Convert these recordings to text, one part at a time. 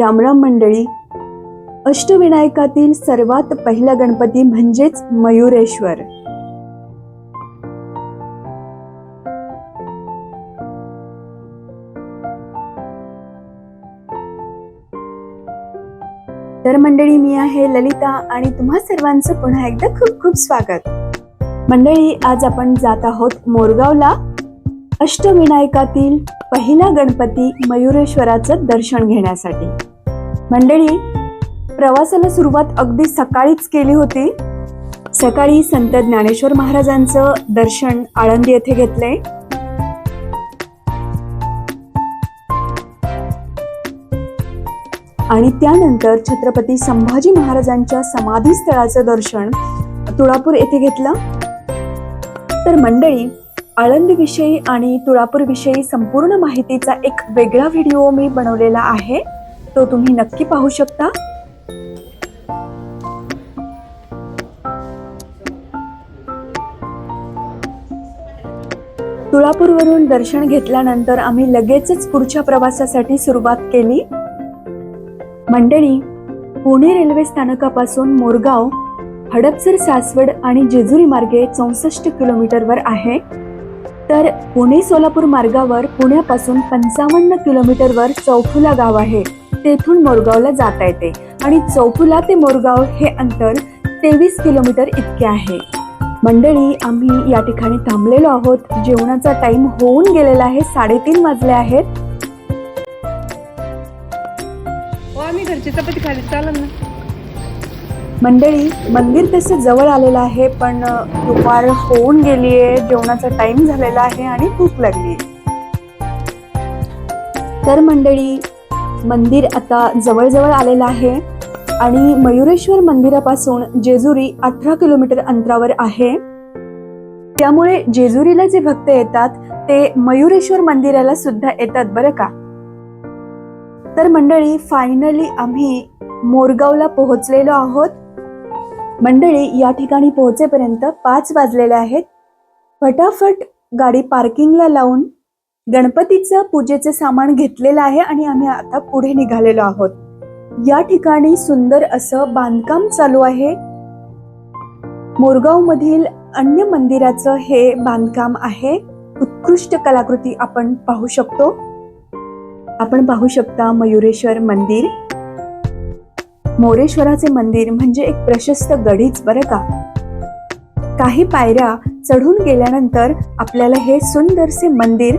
रामराम मंडळी अष्टविनायकातील सर्वात पहिला गणपती म्हणजेच मयुरेश्वर. तर मंडळी मी आहे ललिता आणि तुम्हा सर्वांचं पुन्हा एकदा खूप खूप स्वागत. मंडळी आज आपण जात आहोत मोरगावला. अष्टविनायकातील पहिला गणपती मयुरेश्वराचं दर्शन घेण्यासाठी. मंडळी प्रवासाला सुरुवात अगदी सकाळीच केली होती. सकाळी संत ज्ञानेश्वर महाराजांचं दर्शन आळंदी येथे घेतलंय आणि त्यानंतर छत्रपती संभाजी महाराजांच्या समाधी स्थळाचं दर्शन तुळापूर येथे घेतलं. तर मंडळी आळंदीविषयी आणि तुळापूरविषयी संपूर्ण माहितीचा एक वेगळा व्हिडिओ मी बनवलेला आहे. तो तुम्ही नक्की पाहू शकता. तुळापूरवरून दर्शन घेतल्यानंतर आम्ही लगेचच पुढच्या प्रवासासाठी सुरुवात केली. मंडळी पुणे रेल्वे स्थानकापासून मोरगाव हडपसर सासवड आणि जेजुरी मार्गे चौसष्ट किलोमीटरवर आहे. तर पुणे सोलापूर मार्गावर पुण्यापासून पंचावन्न किलोमीटरवर चौफुला गाव आहे. तेथून मोरगावला जाता येते आणि चौफुला ते मोरगाव हे अंतर तेवीस किलोमीटर इतके आहे. मंडळी आम्ही या ठिकाणी थांबलेलो आहोत. जेवणाचा टाइम होऊन गेलेला आहे. साडेतीन वाजले आहेत. हो आम्ही घरची चपाती खाली. चालेल ना? मंडळी मंदिर तसं जवळ आलेलं आहे पण दुपार होऊन गेली आहे जेवणाचा टाइम झालेला आहे आणि भूक लागली तर मंडळी मंदिर आता जवळजवळ आलेलं आहे आणि मयुरेश्वर मंदिरापासून जेजुरी अठरा किलोमीटर अंतरावर आहे. त्यामुळे जेजुरीला जे भक्त येतात ते मयुरेश्वर मंदिराला सुद्धा येतात बरं का? तर मंडळी फायनली आम्ही मोरगावला पोहोचलेलो आहोत. मंडळी या ठिकाणी पोहोचेपर्यंत पाच वाजलेले आहेत. फटाफट गाडी पार्किंगला लावून गणपतीचं पूजेचं सामान घेतलेलं आहे आणि आम्ही आता पुढे निघालेलो आहोत. या ठिकाणी सुंदर असं बांधकाम चालू आहे. मोरगाव मधील अन्य मंदिराचं हे बांधकाम आहे. उत्कृष्ट कलाकृती आपण पाहू शकतो. आपण पाहू शकता मयुरेश्वर मंदिर. मोरेश्वराचे मंदिर म्हणजे एक प्रशस्त गडीच बरं का? काही पायऱ्या चढून गेल्यानंतर आपल्याला हे सुंदरसे मंदिर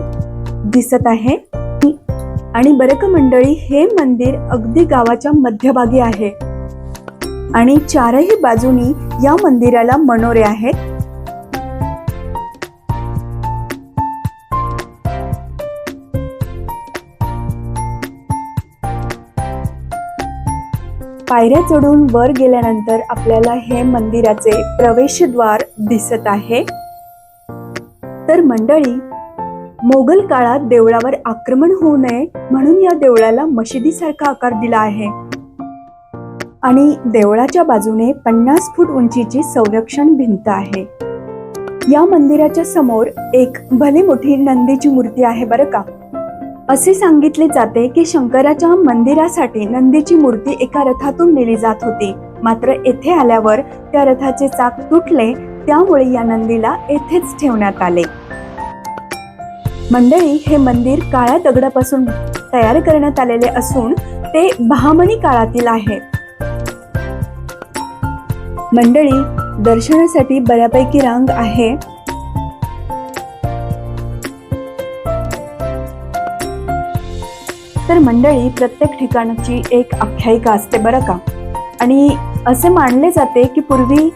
दिसत आहे. आणि बरं का मंडळी हे मंदिर अगदी गावाच्या मध्यभागी आहे. आणि चारही बाजूनी या मंदिराला मनोरे आहेत. पायऱ्या चढून वर गेल्यानंतर आपल्याला हे मंदिराचे प्रवेशद्वार दिसत आहे. तर मंडळी मोगल काळात देवळावर आक्रमण होऊ नये म्हणून या देवळाला मशिदीसारखा आकार दिला आहे. आणि देवळाच्या बाजूने पन्नास फूट उंचीची संरक्षण भिंत आहे. या मंदिराच्या समोर एक भली मोठी नंदीची मूर्ती आहे बरं का? असे सांगितले जाते की शंकराच्या मंदिरासाठी नंदीची मूर्ती एका रथातून नेली जात होती. मात्र येथे आल्यावर त्या रथाचे चाक तुटले त्यामुळे या नंदीला येथेच ठेवण्यात आले. मंडळी हे मंदिर काळ्या दगडापासून तयार करण्यात आलेले असून ते बहामणी काळातील आहे. मंडळी दर्शनासाठी बऱ्यापैकी रांग आहे. तर मंडळी प्रत्येक ठिकाणाची एक आख्यायिका असते बरं का? आणि असे मानले जाते की पूर्वी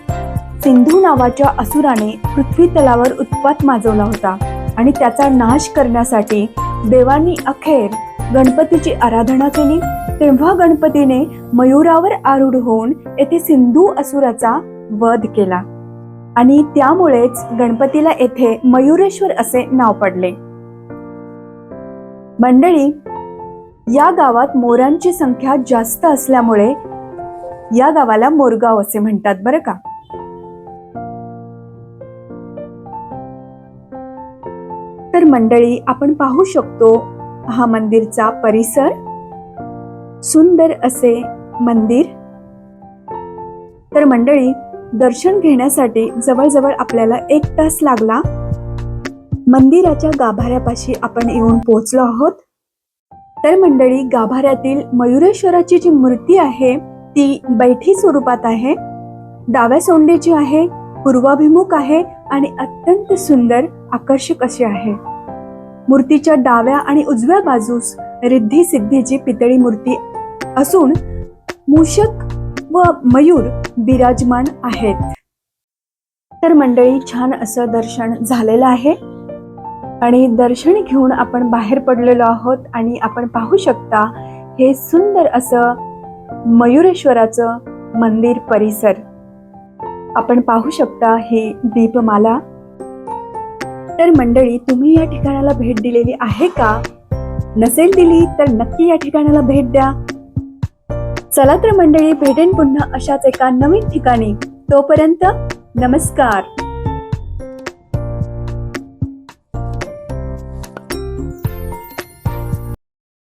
सिंधू नावाच्या असुराने पृथ्वी तलावर उत्पात माजवला होता आणि त्याचा नाश करण्यासाठी देवांनी अखेर गणपतीची आराधना केली. तेव्हा गणपतीने मयुरावर आरूढ होऊन येथे सिंधू असुराचा वध केला. आणि त्यामुळेच गणपतीला येथे मयुरेश्वर असे नाव पडले. मंडळी या गावात मोरांची संख्या जास्त असल्यामुळे या गावाला मोरगाव असे म्हणतात बरं का? तर मंडळी आपण पाहू शकतो हा मंदिरचा परिसर सुंदर असे मंदिर. तर मंडळी दर्शन घेण्यासाठी जवळजवळ आपल्याला एक तास लागला. मंदिराच्या गाभाऱ्यापाशी आपण येऊन पोहोचलो आहोत. तर मंडळी गाभाऱ्यातील मयुरेश्वराची जी मूर्ती आहे ती बैठी स्वरूपात आहे. डाव्या सोंडेची आहे पूर्वाभिमुख आहे आणि अत्यंत सुंदर आकर्षक अशी आहे. मूर्तीच्या डाव्या आणि उजव्या बाजूस रिद्धी सिद्धीची पितळी मूर्ती असून मूषक व मयूर विराजमान आहेत. तर मंडळी छान असं दर्शन झालेलं आहे. आणि दर्शन घेऊन आपण बाहेर पडलेलो आहोत आणि आपण पाहू शकता हे सुंदर असं मयुरेश्वराचं मंदिर परिसर. आपण पाहू शकता ही दीपमाला. तर मंडळी तुम्ही या ठिकाणाला भेट दिलेली आहे का? नसेल दिली तर नक्की या ठिकाणाला भेट द्या. चला तर मंडळी भेटेन पुन्हा अशाच एका नवीन ठिकाणी. तोपर्यंत नमस्कार.